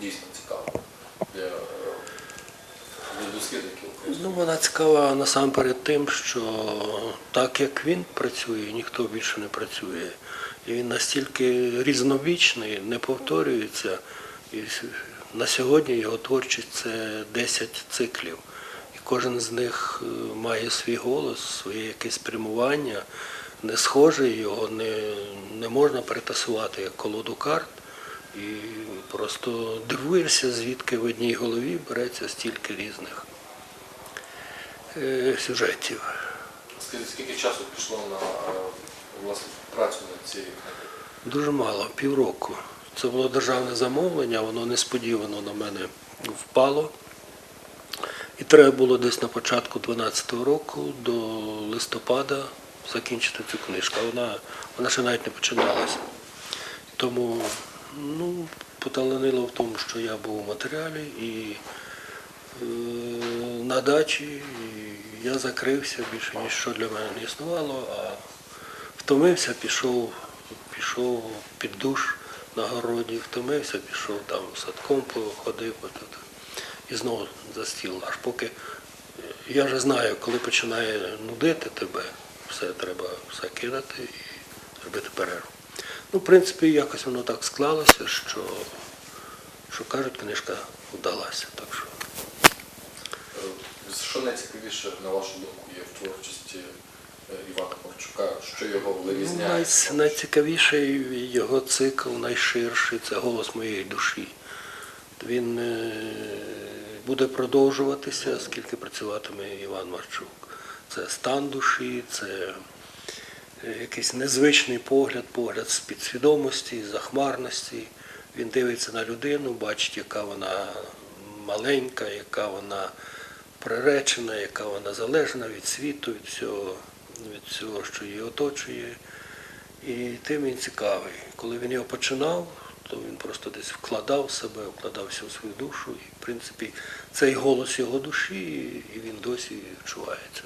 дійсно цікава для, дослідників? Ну, вона цікава насамперед тим, що так як він працює, ніхто більше не працює. І він настільки різновічний, не повторюється. І на сьогодні його творчість це 10 циклів. І кожен з них е, має свій голос, своє якесь спрямування. Не схожий, його не, не можна перетасувати як колоду карт. І просто дивуєшся, звідки в одній голові береться стільки різних е, сюжетів. Скажіть, скільки часу пішло на е, власне працю над цією книгою? Дуже мало, півроку. Це було державне замовлення, воно несподівано на мене впало. І треба було десь на початку 12-го року до листопада закінчити цю книжку. Вона, вона ще навіть не починалася. Тому ну, поталанило в тому, що я був у матеріалі і е, на дачі, і я закрився, більше ніщо для мене не існувало, а втомився, пішов, пішов під душ на городі, втомився, пішов там садком походив і знову за стіл. Аж поки я вже знаю, коли починає нудити тебе, все треба все кидати і робити перерву. Ну, в принципі, якось воно так склалося, що, що кажуть, книжка вдалася. Так що. Е, Що найцікавіше, на вашу думку, є в творчості е, Івана Марчука, що його Ну, вирізняє? най- найцікавіший його цикл, найширший це голос моєї душі. Він е, буде продовжуватися, скільки працюватиме Іван Марчук. Це стан душі, це якийсь незвичний погляд, погляд з підсвідомості, з захмарності. Він дивиться на людину, бачить, яка вона маленька, яка вона приречена, яка вона залежна від світу, від всього, від всього, що її оточує. І тим він цікавий. Коли він його починав, то він просто десь вкладав себе, вкладав всю свою душу. І, в принципі, цей голос його душі, і він досі відчувається.